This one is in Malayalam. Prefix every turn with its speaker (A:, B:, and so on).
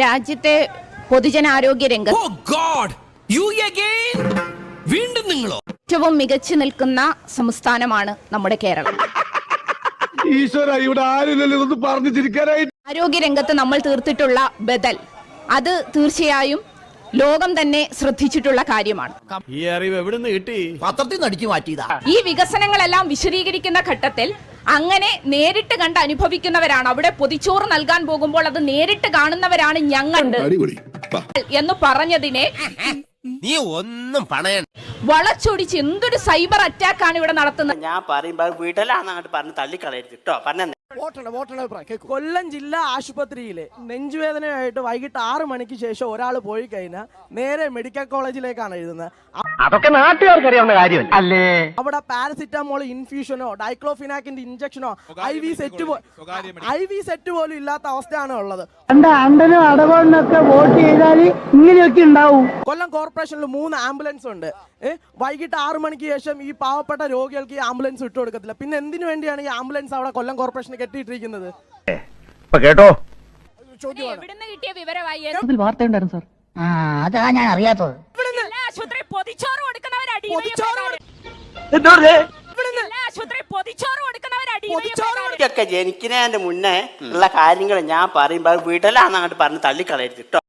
A: രാജ്യത്തെ പൊതുജനാരോഗ്യ രംഗം
B: ഓ ഗോഡ് യു അഗൈൻ വീണ്ടും നിങ്ങളോ?
A: ഏറ്റവും മികച്ചു നിൽക്കുന്ന സംസ്ഥാനമാണ് നമ്മുടെ കേരളം.
C: ഈശ്വര ഇവിടെ ആരും ഇതൊന്ന് പറഞ്ഞു ചിരിക്കാനായിട്ട്.
A: ആരോഗ്യ രംഗത്ത് നമ്മൾ തീർത്തിട്ടുള്ള ബദൽ അത് തീർച്ചയായും ലോകം തന്നെ ശ്രദ്ധിച്ചിട്ടുള്ള കാര്യമാണ്.
D: ഈ അറിവ് എവിടുന്ന് കിട്ടി?
E: പത്രത്തിൽ നിന്ന് അടിച്ചു മാറ്റിയതാ.
A: ഈ വികസനങ്ങളെല്ലാം വിശദീകരിക്കുന്ന ഘട്ടത്തിൽ അങ്ങനെ നേരിട്ട് കണ്ട് അനുഭവിക്കുന്നവരാണ്. അവിടെ പൊതിച്ചോറ് നൽകാൻ പോകുമ്പോൾ അത് നേരിട്ട് കാണുന്നവരാണ് ഞങ്ങൾ. എന്ന് പറഞ്ഞതിനെ
E: നീ ഒന്നും പണയണ്ട.
A: വളച്ചൊടിച്ച് എന്തൊരു സൈബർ അറ്റാക്കാണ് ഇവിടെ നടത്തുന്നത്?
F: ഞാൻ പറയുമ്പോ വീട്ടിലാണ് അങ്ങോട്ട് പറഞ്ഞ് തള്ളിക്കളയരുത് കേട്ടോ. പറഞ്ഞ
G: കൊല്ലം ജില്ലാ ആശുപത്രിയിലെ നെഞ്ചുവേദനയായിട്ട് വൈകിട്ട് ആറ് മണിക്ക് ശേഷം ഒരാൾ പോയി കഴിഞ്ഞാൽ നേരെ മെഡിക്കൽ കോളേജിലേക്കാണ് എഴുതുന്നത്.
H: അതൊക്കെ അല്ലേ
G: അവിടെ പാരസിറ്റമോൾ ഇൻഫ്യൂഷനോ ഡൈക്ലോഫിനാക്കിന്റെ ഇഞ്ചക്ഷനോ I V set I V set പോലും ഇല്ലാത്ത അവസ്ഥയാണ് ഉള്ളത്.
H: പണ്ട് അണ്ടനും അടവണ്ണൊക്കെ വോട്ട് ചെയ്താൽ ഇങ്ങനെയൊക്കെ ഉണ്ടാവും?
G: കൊല്ലം കോർപ്പറേഷനിൽ മൂന്ന് ആംബുലൻസ് ഉണ്ട്. വൈകിട്ട് ആറു മണിക്ക് ശേഷം ഈ പാവപ്പെട്ട രോഗികൾക്ക് ഈ ആംബുലൻസ് വിട്ടു കൊടുക്കത്തില്ല പിന്നെ എന്തിനു വേണ്ടിയാണ് ഈ ആംബുലൻസ് അവിടെ കൊല്ലം കോർപ്പറേഷന് കെട്ടിയിട്ടിരിക്കുന്നത്.
H: കേട്ടോ?
A: എവിടുന്ന് കിട്ടിയ വിവരമായി?
H: അതിൽ വാർത്തയുണ്ടായിരുന്നു സാർ
I: ആ അതാ ഞാൻ അറിയാത്തത്.
A: എല്ലാ ആശുപത്രി പൊതിച്ചോറ് കൊടുക്കുന്നവരടി
G: പൊതിച്ചോറ്
A: എല്ലാ ആശുപത്രി പൊതിച്ചോറ് കൊടുക്കുന്നവരടി
G: പൊതിച്ചോറ്
F: ഒക്കെ ജനിക്കുന്നതിന്റെ മുന്നേ ഉള്ള കാര്യങ്ങൾ ഞാൻ പറയുമ്പോ വീട്ടിലാന്ന് അങ്ങോട്ട് പറഞ്ഞ് തള്ളിക്കളയരുത് കേട്ടോ.